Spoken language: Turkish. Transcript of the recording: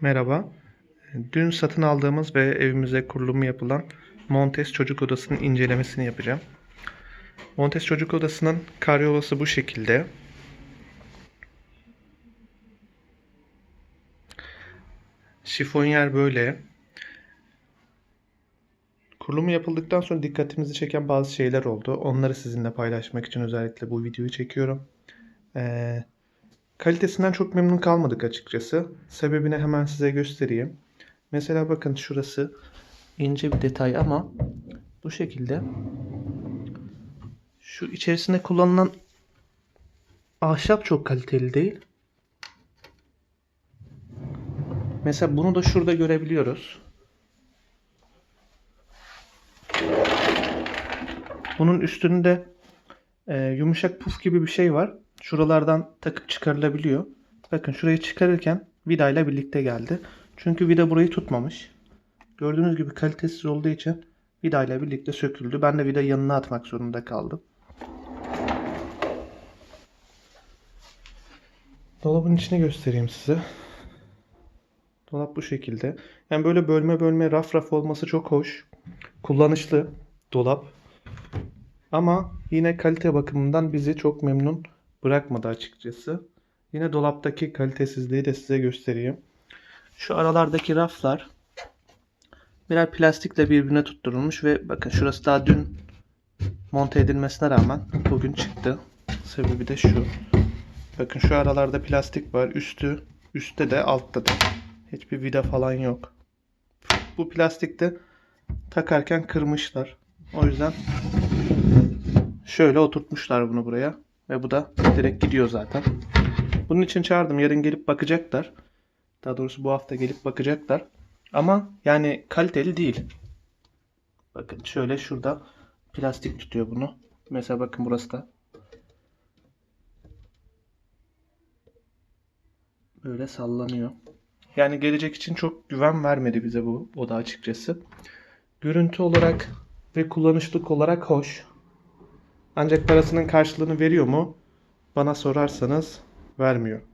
Merhaba. Dün satın aldığımız ve evimize kurulumu yapılan Montes Çocuk Odası'nın incelemesini yapacağım. Montes Çocuk Odası'nın karyolası bu şekilde. Şifonyer böyle. Kurulumu yapıldıktan sonra dikkatimizi çeken bazı şeyler oldu. Onları sizinle paylaşmak için özellikle bu videoyu çekiyorum. Ee, Kalitesinden çok memnun kalmadık açıkçası. Sebebini hemen size göstereyim. Mesela bakın şurası ince bir detay ama bu şekilde şu içerisinde kullanılan ahşap çok kaliteli değil. Mesela bunu da şurada görebiliyoruz. Bunun üstünde e, yumuşak puf gibi bir şey var. Şuralardan takıp çıkarılabiliyor. Bakın şurayı çıkarırken vidayla birlikte geldi. Çünkü vida burayı tutmamış. Gördüğünüz gibi kalitesiz olduğu için vidayla birlikte söküldü. Ben de vidayı yanına atmak zorunda kaldım. Dolabın içini göstereyim size. Dolap bu şekilde. Yani böyle bölme bölme raf raf olması çok hoş. Kullanışlı dolap. Ama yine kalite bakımından bizi çok memnun bırakmadı açıkçası. Yine dolaptaki kalitesizliği de size göstereyim. Şu aralardaki raflar birer plastikle birbirine tutturulmuş ve bakın şurası daha dün monte edilmesine rağmen bugün çıktı. Sebebi de şu. Bakın şu aralarda plastik var. Üstü, üstte de altta da. Hiçbir vida falan yok. Bu plastikte takarken kırmışlar. O yüzden şöyle oturtmuşlar bunu buraya. Ve bu da direkt gidiyor zaten. Bunun için çağırdım. Yarın gelip bakacaklar. Daha doğrusu bu hafta gelip bakacaklar. Ama yani kaliteli değil. Bakın şöyle şurada plastik tutuyor bunu. Mesela bakın burası da. Böyle sallanıyor. Yani gelecek için çok güven vermedi bize bu oda açıkçası. Görüntü olarak ve kullanışlık olarak hoş. Ancak parasının karşılığını veriyor mu? Bana sorarsanız vermiyor.